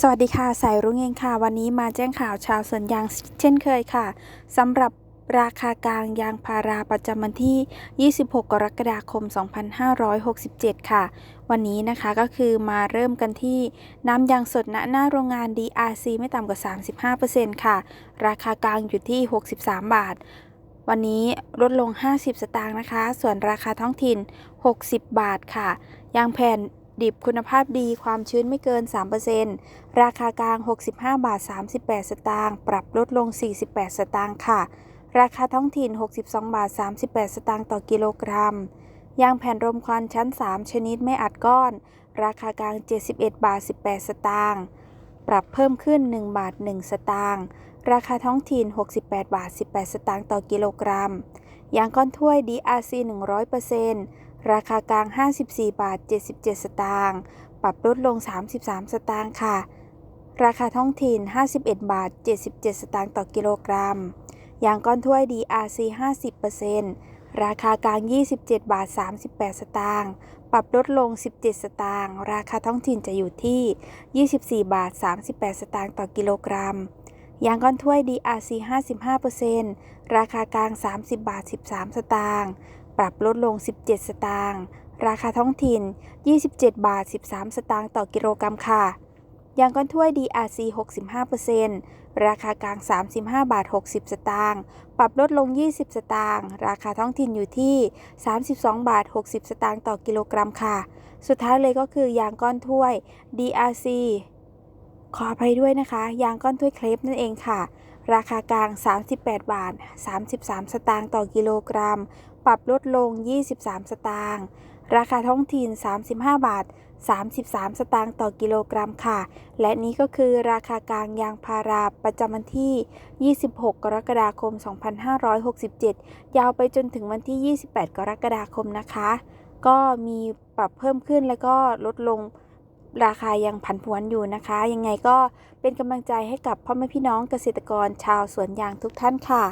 สวัสดีค่ะ สายรุ้งเองค่ะ วันนี้มาแจ้งข่าวชาวสวนยางเช่นเคยค่ะสำหรับราคากลางยางพาราประจำวันที่ 26 กรกฎาคม 2567 ค่ะ วันนี้นะคะก็คือมาเริ่มกันที่น้ำยางสดณหน้าโรงงาน DRC ไม่ต่ำกว่า 35%ค่ะ ราคากลางอยู่ที่ 63 บาท วันนี้ลดลง 50 สตางค์นะคะ ส่วนราคาท้องถิ่น 60 บาทค่ะ ยางแผ่น ดิบคุณภาพดีความชื้นไม่เกิน 3%ราคากลาง 65 บาท 38 สตางค์ปรับลดลง 48 สตางค์ค่ะ ราคาท้องถิ่น 62 บาท 38 สตางค์ต่อกิโลกรัมยางแผ่นรมควันชั้น 3 ชนิดไม่อัดก้อน ราคากลาง 71 บาท 18 สตางค์ปรับเพิ่มขึ้น 1 บาท 1 สตางค์ราคาท้องถิ่น 68 บาท 18 สตางค์ต่อกิโลกรัมยางก้อนถ้วย DRC 100% ราคากลาง 54 บาท 77 สตางค์ ปรับลดลง 33 สตางค์ค่ะ ราคาท้องถิ่น 51 บาท 77 สตางค์ต่อกิโลกรัม ยางก้อนถ้วย DRC 50%ราคากลาง 27 บาท 38 สตางค์ ปรับลดลง 17 สตางค์ ราคาท้องถิ่นจะอยู่ที่ 24 บาท 38 สตางค์ต่อกิโลกรัมยางก้อนถ้วย DRC 55%ราคากลาง 30 บาท 13 สตางค์ ปรับลดลง 17 สตางค์ ราคาท้องถิ่น 27 บาท 13 สตางค์ต่อกิโลกรัมค่ะ ยางก้อนถ้วย DRC 65%ราคากลาง 35 บาท 60 สตางค์ ปรับลดลง 20 สตางค์ ราคาท้องถิ่นอยู่ที่ 32 บาท 60 สตางค์ต่อกิโลกรัมค่ะ สุดท้ายเลยก็คือยางก้อนถ้วย DRC ขออภัยด้วยนะคะ ยางก้อนถ้วยเครปนั่นเองค่ะ ราคากลาง 38 บาท 33 สตางค์ต่อกิโลกรัม ปรับลดลง 23 สตางค์ราคาท้องถิ่น 35 บาท 33 สตางค์ต่อกิโลกรัมค่ะ และนี้ก็คือราคากลางยางพาราประจำวันที่ 26 กรกฎาคม 2567 ยาวไปจนถึงวันที่ 28 กรกฎาคมนะคะ ก็มีปรับเพิ่มขึ้นแล้วก็ลดลงราคายังผันผวนอยู่นะคะ ยังไงก็เป็นกำลังใจให้กับพ่อแม่พี่น้องเกษตรกรชาวสวนยางทุกท่านค่ะ